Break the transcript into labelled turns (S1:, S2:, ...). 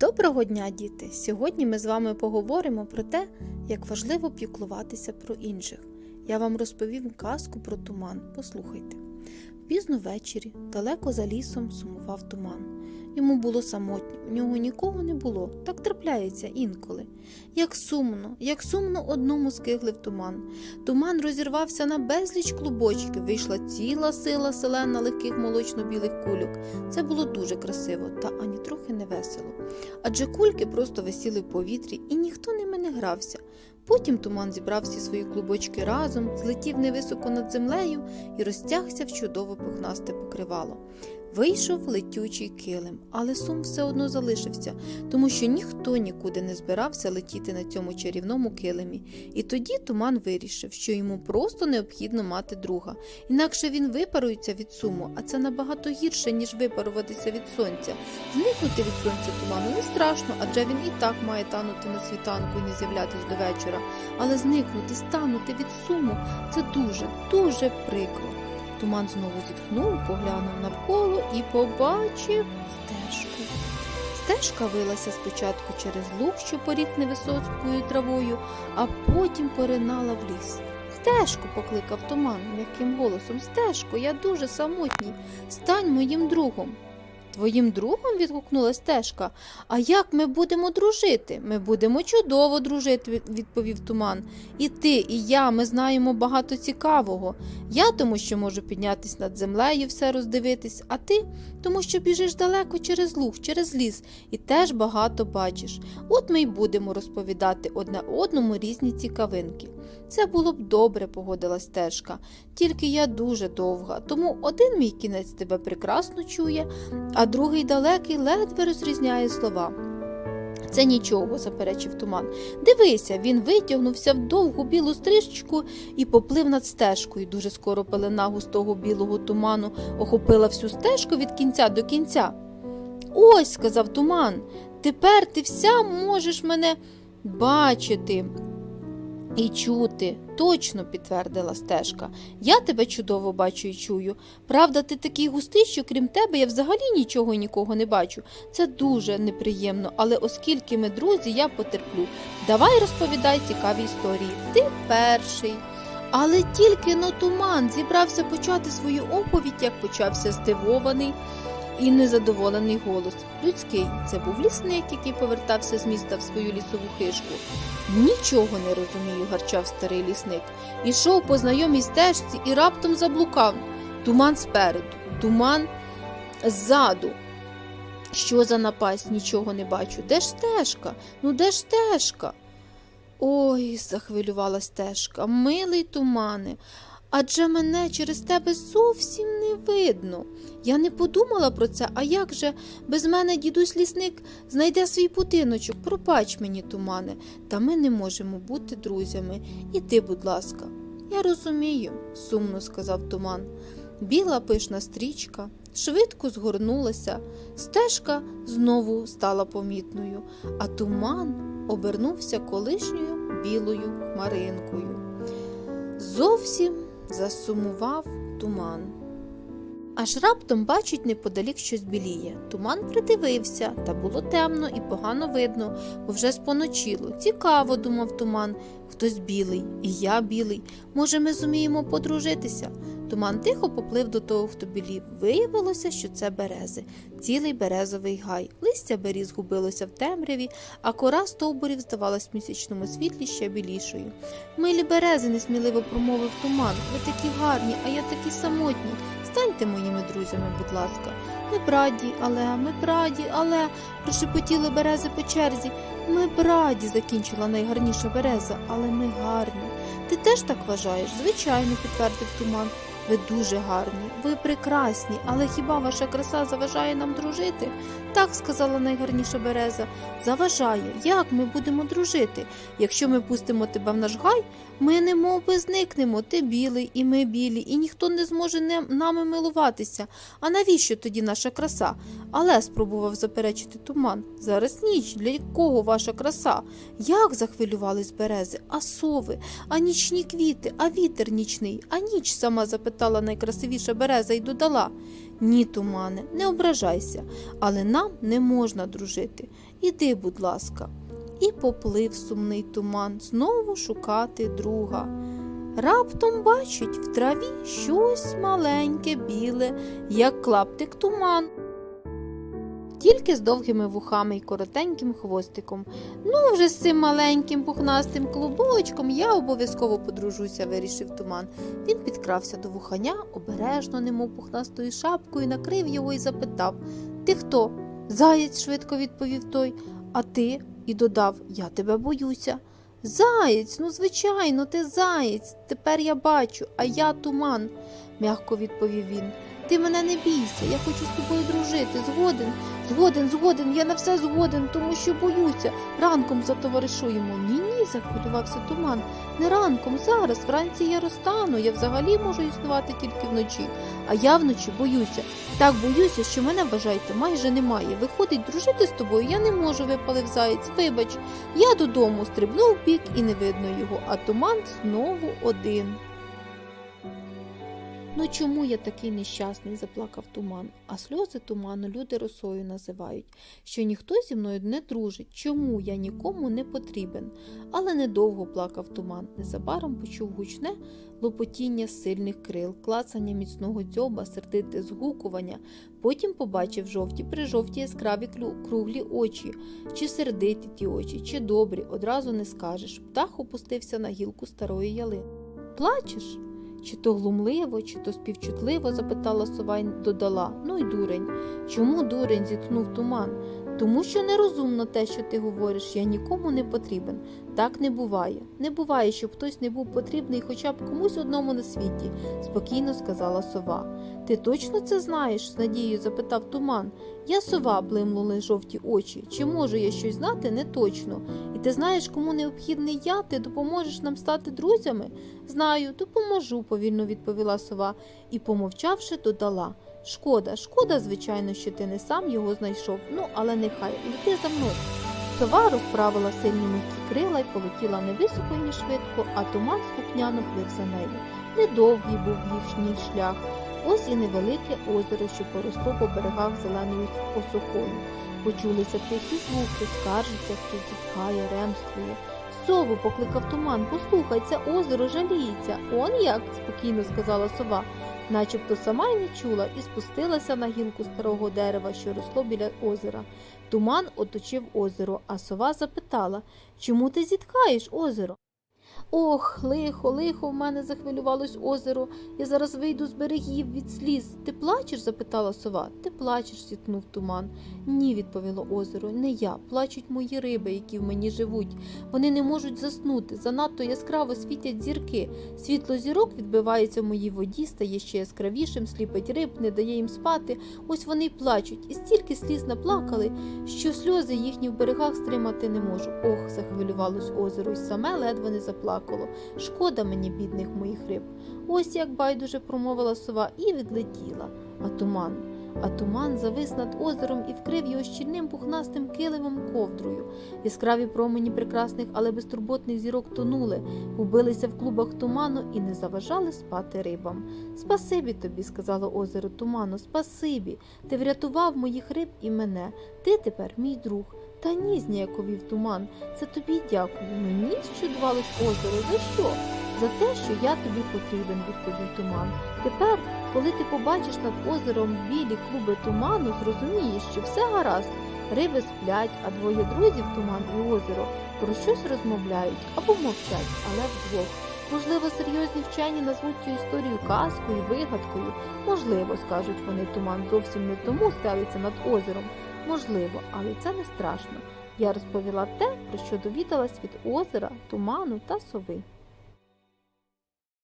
S1: Доброго дня, діти! Сьогодні ми з вами поговоримо про те, як важливо піклуватися про інших. Я вам розповім казку про туман. Послухайте. Пізно ввечері, далеко за лісом, сумував туман. Йому було самотньо, в нього нікого не було, так трапляється інколи. Як сумно, як сумно одному скиглив туман. Туман розірвався на безліч клубочків, вийшла ціла сила селена легких молочно-білих кульок. Це було дуже красиво та ані трохи не весело. Адже кульки просто висіли в повітрі і ніхто ними не грався. Потім туман зібрав всі свої клубочки разом, злетів невисоко над землею і розтягся в чудове пухнасте покривало. Вийшов летючий килим, але сум все одно залишився, тому що ніхто нікуди не збирався летіти на цьому чарівному килимі. І тоді туман вирішив, що йому просто необхідно мати друга, інакше він випарується від суму, а це набагато гірше, ніж випаруватися від сонця. Зникнути від сонця туману не страшно, адже він і так має танути на світанку і не з'являтись до вечора. Але зникнути, станути від суму це дуже, дуже прикро. Туман знову зітхнув, поглянув навколо і побачив стежку. Стежка вилася спочатку через луг, що поріг невисоцькою травою, а потім поринала в ліс. Стежку, покликав туман м'яким голосом. Стежко, я дуже самотній. Стань моїм другом. Твоїм другом? відгукнула стежка. А як ми будемо дружити? Ми будемо чудово дружити, відповів туман. І ти, і я, ми знаємо багато цікавого. Я тому, що можу піднятись над землею, все роздивитись, а ти тому, що біжиш далеко через луг, через ліс, і теж багато бачиш. От ми й будемо розповідати одне одному різні цікавинки. Це було б добре, погодилась стежка. Тільки я дуже довга, тому один мій кінець тебе прекрасно чує, а другий далекий ледве розрізняє слова. Це нічого, заперечив туман. Дивися, він витягнувся в довгу білу стрижечку і поплив над стежкою. Дуже скоро пелена густого білого туману охопила всю стежку від кінця до кінця. Ось, сказав туман, тепер ти вся можеш мене бачити і чути. Точно підтвердила стежка. Я тебе чудово бачу і чую. Правда, ти такий густий, що крім тебе я взагалі нічого і нікого не бачу. Це дуже неприємно, але оскільки ми друзі, я потерплю. Давай розповідай цікаві історії. Ти перший. Але тільки но туман зібрався почати свою оповідь, як почався здивований і незадоволений голос. Людський це був лісник, який повертався з міста в свою лісову хишку. Нічого не розумію, гарчав старий лісник. Ішов по знайомій стежці і раптом заблукав. Туман спереду, туман ззаду. Що за напасть? Нічого не бачу. Де ж стежка? Ну де ж стежка? Ой, захвилювала стежка, милий тумане. Адже мене через тебе зовсім не видно. Я не подумала про це, а як же без мене дідусь лісник знайде свій будиночок. Пробач мені, тумане, та ми не можемо бути друзями. Іди, будь ласка. Я розумію, сумно сказав туман. Біла пишна стрічка швидко згорнулася, стежка знову стала помітною, а туман обернувся колишньою білою хмаринкою. Зовсім засумував туман. Аж раптом бачить неподалік щось біліє. Туман придивився, та було темно і погано видно, бо вже споночило. Цікаво, думав туман. Хтось білий, і я білий. Може, ми зуміємо подружитися? Туман тихо поплив до того, хто білів. Виявилося, що це берези, цілий березовий гай. Листя беріз губилося в темряві, а кора стовбурів здавалась в місячному світлі ще білішою. Милі берези, несміливо промовив туман. Ви такі гарні, а я такі самотні. Станьте моїми друзями, будь ласка. Ми браді, але, ми браді, але, прошепотіли берези по черзі. Ми браді, закінчила найгарніша береза, але ми гарні. Ти теж так вважаєш? Звичайно, підтвердив туман. Ви дуже гарні, ви прекрасні, але хіба ваша краса заважає нам дружити? Так сказала найгарніша береза. Заважає, як ми будемо дружити? Якщо ми пустимо тебе в наш гай, ми немов би зникнемо. Ти білий, і ми білі, і ніхто не зможе не- нами милуватися. А навіщо тоді наша краса? Але спробував заперечити туман. Зараз ніч, для кого ваша краса? Як захвилювались берези, а сови, а нічні квіти, а вітер нічний, а ніч сама запитала. Запитала найкрасивіша береза і додала. Ні, тумане, не ображайся, але нам не можна дружити. Іди, будь ласка. І поплив сумний туман знову шукати друга. Раптом бачить в траві щось маленьке, біле, як клаптик туман. Тільки з довгими вухами й коротеньким хвостиком. Ну, вже з цим маленьким пухнастим клубочком я обов'язково подружуся, вирішив туман. Він підкрався до вуханя, обережно, немов пухнастою шапкою, накрив його і запитав Ти хто? Заєць, швидко відповів той. А ти? і додав Я тебе боюся. Заєць, ну звичайно, ти заєць. Тепер я бачу, а я туман, м'яко відповів він. Ти мене не бійся, я хочу з тобою дружити. Згоден, згоден, згоден, я на все згоден, тому що боюся. Ранком затоваришуємо. Ні, ні, захвилювався туман. Не ранком, зараз, вранці я розтану, я взагалі можу існувати тільки вночі. А я вночі боюся. Так боюся, що мене бажайте майже немає. Виходить, дружити з тобою я не можу, випалив заєць. Вибач, я додому стрибнув бік і не видно його, а туман знову один. Ну чому я такий нещасний? заплакав туман, а сльози туману люди росою називають, що ніхто зі мною не дружить, чому я нікому не потрібен. Але недовго плакав туман. Незабаром почув гучне лопотіння сильних крил, клацання міцного дзьоба, сердите згукування. Потім побачив жовті прижовті яскраві круглі очі, чи сердиті ті очі, чи добрі, одразу не скажеш. Птах опустився на гілку старої ялини. Плачеш? Чи то глумливо, чи то співчутливо? запитала сова додала. Ну й дурень. Чому дурень? зітхнув туман. Тому що нерозумно те, що ти говориш, я нікому не потрібен. Так не буває. Не буває, щоб хтось не був потрібний хоча б комусь одному на світі, спокійно сказала сова. Ти точно це знаєш? з надією запитав туман. Я сова, блимнули жовті очі. Чи можу я щось знати? Не точно. І ти знаєш, кому необхідний я, ти допоможеш нам стати друзями? Знаю, допоможу, повільно відповіла сова і, помовчавши, додала. Шкода, шкода, звичайно, що ти не сам його знайшов. Ну, але нехай, лети за мною. Сова розправила сильні м'які крила й полетіла не високо не швидко, а туман слухняно плив за нею. Недовгий був їхній шлях. Ось і невелике озеро, що поросло по берегах зеленою осокою. Почулися тихі звуки, скаржиться, хтось зітхає, ремствує. Сову покликав туман, послухай, це озеро жаліється. Он як? спокійно сказала сова, начебто сама й не чула, і спустилася на гілку старого дерева, що росло біля озера. Туман оточив озеро, а сова запитала Чому ти зіткаєш озеро? Ох, лихо, лихо, в мене захвилювалось озеро. Я зараз вийду з берегів від сліз. Ти плачеш? запитала сова. Ти плачеш, зітхнув туман. Ні, відповіло озеро, не я. Плачуть мої риби, які в мені живуть. Вони не можуть заснути. Занадто яскраво світять зірки. Світло зірок відбивається в моїй воді, стає ще яскравішим, сліпить риб, не дає їм спати. Ось вони й плачуть, і стільки сліз наплакали, що сльози їхні в берегах стримати не можу. Ох, захвилювалось озеро, й саме ледве не заплакало. Шкода мені, бідних моїх риб. Ось як байдуже промовила сова і відлетіла. А туман. А туман завис над озером і вкрив його щільним пухнастим килимом ковдрою. Яскраві промені прекрасних, але безтурботних зірок тонули, убилися в клубах туману і не заважали спати рибам. Спасибі тобі, сказало озеро туману, спасибі. Ти врятував моїх риб і мене. Ти тепер мій друг. Та ні, зніяковів туман. Це тобі дякую. Мені щодувалось озеро. За що? За те, що я тобі потрібен, відповів туман. Тепер, коли ти побачиш над озером білі клуби туману, зрозумієш, що все гаразд. Риби сплять, а двоє друзів, туман і озеро, про щось розмовляють або мовчать, але вдвох. Можливо, серйозні вчені назвуть цю історію казкою, вигадкою. Можливо, скажуть вони, туман зовсім не тому стелиться над озером. Можливо, але це не страшно. Я розповіла те, про що довідалась від озера, туману та сови.